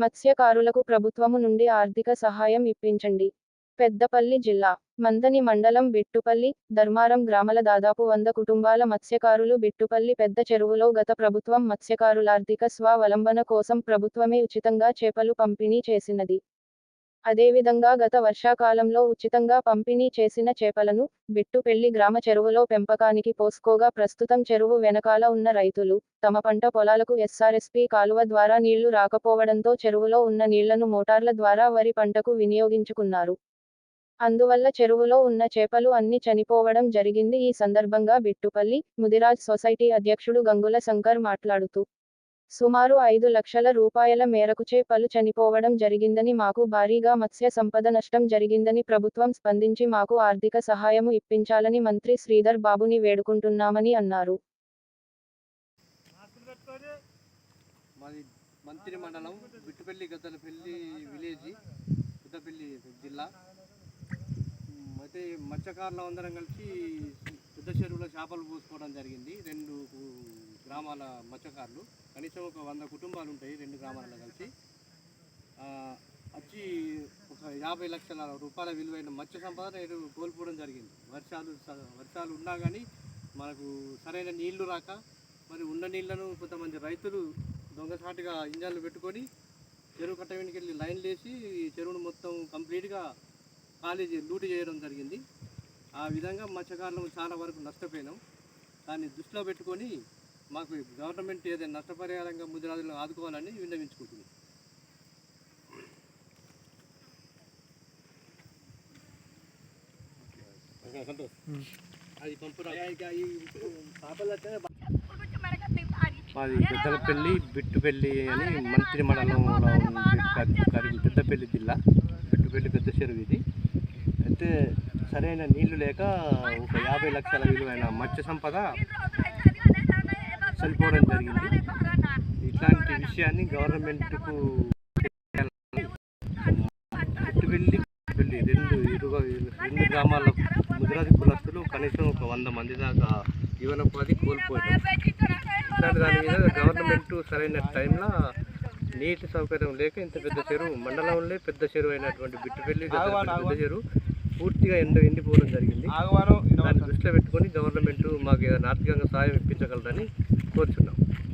మత్స్యకారులకు ప్రభుత్వము నుండి ఆర్థిక సహాయం ఇప్పించండి. పెద్దపల్లి జిల్లా మందని మండలం బిట్టుపల్లి ధర్మారం గ్రామాల దాదాపు వంద కుటుంబాల మత్స్యకారులు బిట్టుపల్లి పెద్ద చెరువులో గత ప్రభుత్వం మత్స్యకారులార్థిక స్వావలంబన కోసం ప్రభుత్వమే ఉచితంగా చేపలు పంపిణీ చేసినది. అదేవిధంగా గత వర్షాకాలంలో ఉచితంగా పంపిణీ చేసిన చేపలను బిట్టుపెల్లి గ్రామ చెరువులో పెంపకానికి పోసుకోగా ప్రస్తుతం చెరువు వెనకాల ఉన్న రైతులు తమ పంట పొలాలకు ఎస్ఆర్ఎస్పీ కాలువ ద్వారా నీళ్ళు రాకపోవడంతో చెరువులో ఉన్న నీళ్ళను మోటార్ల ద్వారా వరి పంటకు వినియోగించుకున్నారు. అందువల్ల చెరువులో ఉన్న చేపలు అన్ని చనిపోవడం జరిగింది. ఈ సందర్భంగా బిట్టుపల్లి ముదిరాజ్ సొసైటీ అధ్యక్షుడు గంగుల శంకర్ మాట్లాడుతూ సుమారు ఐదు లక్షల రూపాయల మేరకు చేపలు చనిపోవడం జరిగిందని మాకు భారీగా మత్స్య సంపద నష్టం జరిగిందని ప్రభుత్వం స్పందించి మాకు ఆర్థిక సహాయము ఇప్పించాలని మంత్రి శ్రీధర్ బాబుని వేడుకుంటున్నామని అన్నారు. మాది మంత్రి మండలం బిట్టుపల్లి గద్దలపల్లి విలేజ్ పెద్దపల్లి జిల్లా. అయితే మత్స్యకారులు అందరం కలిసి పెద్ద చెరువులో చేపలు పోసుకోవడం జరిగింది. రెండు గ్రామాల మత్స్యకారులు. కనీసం ఒక వంద కుటుంబాలు ఉంటాయి రెండు గ్రామాలలో కలిసి. వచ్చి ఒక యాభై లక్షల రూపాయల విలువైన మత్స్య సంపద నేడు కోల్పోవడం జరిగింది. వర్షాలు వర్షాలు ఉన్నా కానీ మనకు సరైన నీళ్ళు రాక మరి ఉన్న నీళ్ళను కొంతమంది రైతులు దొంగసాటుగా ఇంజన్లు పెట్టుకొని చెరువు కట్ట వెనుక వెళ్ళి లైన్లు వేసి చెరువును మొత్తం కంప్లీట్గా ఖాళీ లూటు చేయడం జరిగింది. ఆ విధంగా మత్స్యకారులు చాలా వరకు నష్టపోయినాం. దాన్ని దృష్టిలో పెట్టుకొని మాకు గవర్నమెంట్ ఏదైనా నష్టపరిహారంగా ముదిరాజులను ఆదుకోవాలని విన్నవించుకుంటుంది మాది పెద్దలపల్లి బిట్టుపల్లి అని మంత్రి మండలంలో ఉంది పెద్దపల్లి జిల్లా బిట్టుపల్లి పెద్ద చెరువు ఇది. అయితే సరైన నీళ్ళు లేక ఒక యాభై లక్షల విలువైన మత్స్య సంపద చనిపోవడం జరిగింది. ఇట్లాంటి విషయాన్ని గవర్నమెంట్కు బిట్టుపల్లి బిట్టుపల్లి రెండు ఇరుగ రెండు గ్రామాల ముదిరాజు కులస్తులు కనీసం ఒక వంద మంది దాకా జీవనోపాధి కోల్పోయారు. ఇట్లాంటి దాని మీద గవర్నమెంట్ సరైన టైంలో నీటి సౌకర్యం లేక ఇంత పెద్ద చెరువు మండలంలో పెద్ద చెరువు అయినటువంటి బిట్టుపల్లి పెద్ద చెరువు పూర్తిగా ఎండ ఎండిపోవడం జరిగింది. దాన్ని దృష్టిలో పెట్టుకొని గవర్నమెంట్ మాకు ఏదైనా ఆర్థికంగా సహాయం ఇప్పించగలరని enquanto.